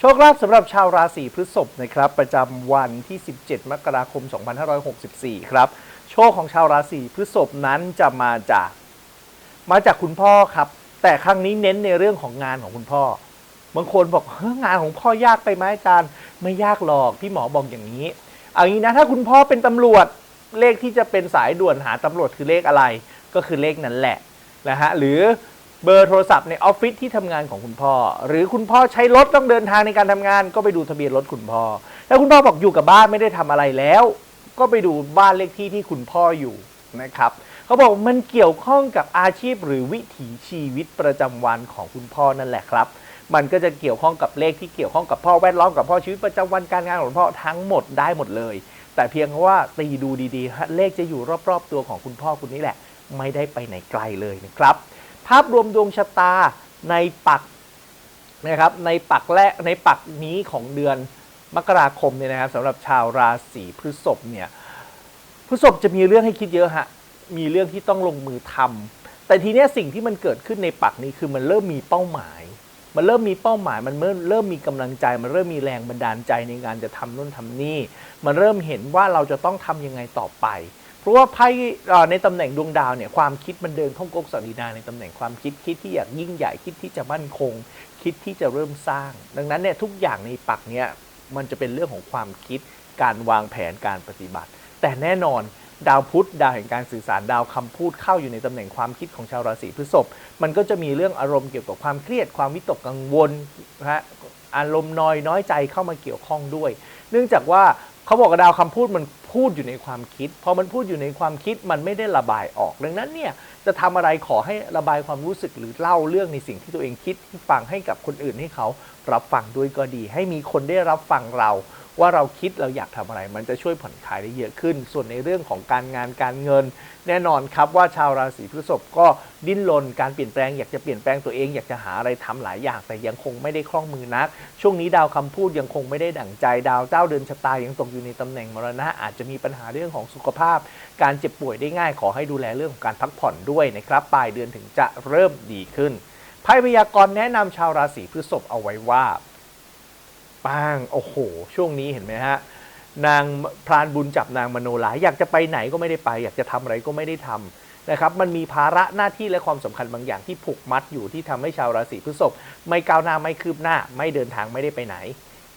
โชคลาภสำหรับชาวราศีพฤษภนะครับประจำวันที่ 17 มกราคม 2564 ครับ โชคของชาวราศีพฤษภนั้นจะมาจากมาจากคุณพ่อครับ แต่ครั้งนี้เน้นในเรื่องของงานของคุณพ่อ บางคนบอกเฮ้ยงานของพ่อยากไปไหมอาจารย์ไม่ยากหรอกพี่หมอบอกอย่างนี้เอางี้นะถ้าคุณพ่อเป็นตำรวจเลขที่จะเป็นสายด่วนหาตำรวจคือเลขอะไร ก็คือเลขนั้นแหละนะฮะหรือ เบอร์โทรศัพท์ในออฟฟิศที่ทำงานของคุณพ่อ หรือคุณพ่อใช้รถต้องเดินทางในการทำงาน ก็ไปดูทะเบียนรถคุณพ่อถ้าคุณพ่อบอกอยู่กับบ้านไม่ได้ทำอะไรแล้ว ก็ไปดูบ้านเลขที่ที่คุณพ่ออยู่นะครับเขาบอกมันเกี่ยวข้องกับอาชีพหรือวิถีชีวิตประจำวันของคุณพ่อนั่นแหละครับ มันก็จะเกี่ยวข้องกับเลขที่เกี่ยวข้องกับพ่อแวดล้อมกับพ่อชีวิตประจำวันการงานของพ่อทั้งหมดได้หมดเลย แต่เพียงเพราะว่าตีดูดีๆ เลขจะอยู่รอบๆตัวของคุณพ่อคุณนี่แหละ ไม่ได้ไปไหนไกลเลยนะครับ ภาพรวมดวงชะตาในปักนะครับในปักแรกในปักนี้ของเดือนมกราคมเนี่ยนะครับสำหรับชาวราศีพฤษภเนี่ยพฤษภจะมีเรื่องให้คิดเยอะฮะมีเรื่องที่ต้องลงมือทำแต่ทีเนี้ยสิ่งที่มันเกิดขึ้นในปักนี้คือมันเริ่มมีเป้าหมาย มันเริ่มมีเป้าหมาย มันเริ่มเริ่มมีกำลังใจ มันเริ่มมีแรงบันดาลใจในการจะทำนู่นทำนี่ มันเริ่มเห็นว่าเราจะต้องทำยังไงต่อไป ราะว่าไพ่ในตำแหน่งดวงดาวเนี่ยความคิดมันเดินท่องกกสันดีนาในตำแหน่งความคิดคิดที่อยากยิ่งใหญ่คิดที่จะมั่นคง คิดที่จะเริ่มสร้าง ดังนั้นเนี่ยทุกอย่างในปักเนี่ยมันจะเป็นเรื่องของความคิดการวางแผนการปฏิบัติ แต่แน่นอนดาวพุธดาวแห่งการสื่อสารดาวคำพูดเข้าอยู่ในตำแหน่งความคิดของชาวราศีพฤษภมันก็จะมีเรื่องอารมณ์เกี่ยวกับความเครียดความวิตกกังวลนะฮะอารมณ์น้อยน้อยใจเข้ามาเกี่ยวข้องด้วย เนื่องจากว่าเขาบอกว่าดาวคำพูดมัน พูดอยู่ในความคิด พอมันพูดอยู่ในความคิดมันไม่ได้ระบายออก ดังนั้นเนี่ยจะทำอะไรขอให้ระบายความรู้สึกหรือเล่าเรื่องในสิ่งที่ตัวเองคิดที่ฟังให้กับคนอื่นให้เขารับฟังด้วยก็ดี ให้มีคนได้รับฟังเรา ว่าเราคิดเราอยากทำอะไร มันจะช่วยผ่อนคลายได้เยอะขึ้น ส่วนในเรื่องของการงานการเงิน แน่นอนครับว่าชาวราศีพฤษภก็ดิ้นรนการเปลี่ยนแปลงอยากจะเปลี่ยนแปลงตัวเองอยากจะหาอะไรทำหลายอย่าง แต่ยังคงไม่ได้คล่องมือนัก ช่วงนี้ดาวคำพูดยังคงไม่ได้ดั่งใจดาวเจ้าเดินชะตายังตกอยู่ในตำแหน่งมรณะอาจจะมีปัญหาเรื่องของสุขภาพ การเจ็บป่วยได้ง่าย ขอให้ดูแลเรื่องของการพักผ่อนด้วยนะครับปลายเดือนถึงจะเริ่มดีขึ้นไพ่พยากรณ์แนะนำชาวราศีพฤษภเอาไว้ว่า ป้าง โอ้โห ช่วงนี้เห็นไหมฮะ นางพรานบุญจับนางมโนลาอยากจะไปไหนก็ไม่ได้ไป อยากจะทำอะไรก็ไม่ได้ทำนะครับ มันมีภาระหน้าที่และความสำคัญบางอย่างที่ผูกมัดอยู่ที่ทำให้ชาวราศีพฤษภไม่ก้าวหน้าไม่คืบหน้า ไม่เดินทางไม่ได้ไปไหน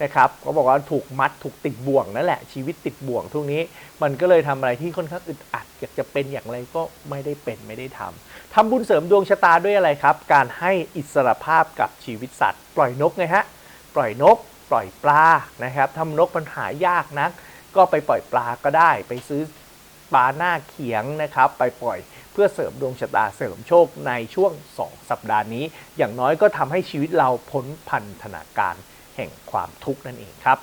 นะครับเขาบอกว่าถูกมัดถูกติดบ่วงนั่นแหละชีวิตติดบ่วงทุกนี้ มันก็เลยทำอะไรที่ค่อนข้างอึดอัด อยากจะเป็นอย่างไรก็ไม่ได้เป็นไม่ได้ทำทำบุญเสริมดวงชะตาด้วยอะไรครับ การให้อิสรภาพกับชีวิตสัตว์ ปล่อยนกไงฮะ ปล่อยนก ปล่อยปลานะครับทำนกมันหายากนัก ก็ไปปล่อยปลาก็ได้ ไปซื้อปลาหน้าเขียงนะครับ ไปปล่อยเพื่อเสริมดวงชะตาเสริมโชคในช่วง 2 สัปดาห์นี้ อย่างน้อยก็ทำให้ชีวิตเราพ้นพันธนาการแห่งความทุกข์นั่นเองครับ